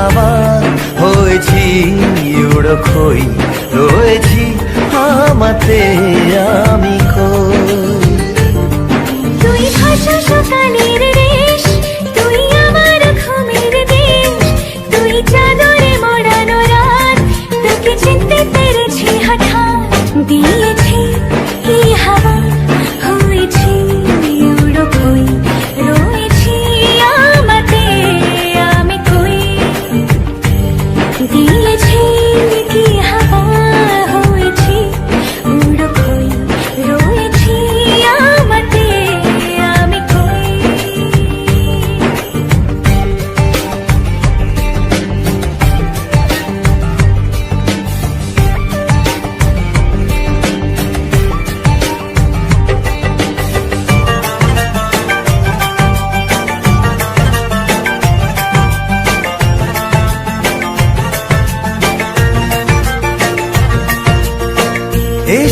হাওয়া হয়েছি উড়ো খই রয়েছি আমাতে আমি।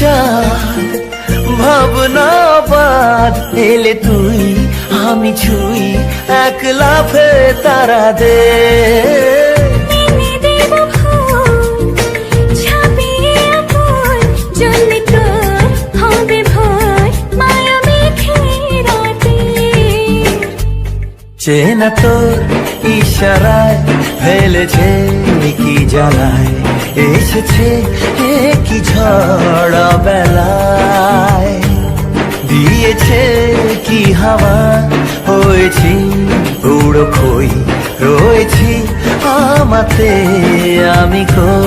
চাঁদ ভাবনা বাদ এলে তুই আমি ছুই এক লাফে তারা দে। চেনা তোর ইশারায়, ফেলেছে কি জ্বালায় এসেছে কি ঝড় বেলায়? দিয়েছে কি হাওয়া? হয়েছি উড়ো খই রয়েছি আমাতে, আমি কই?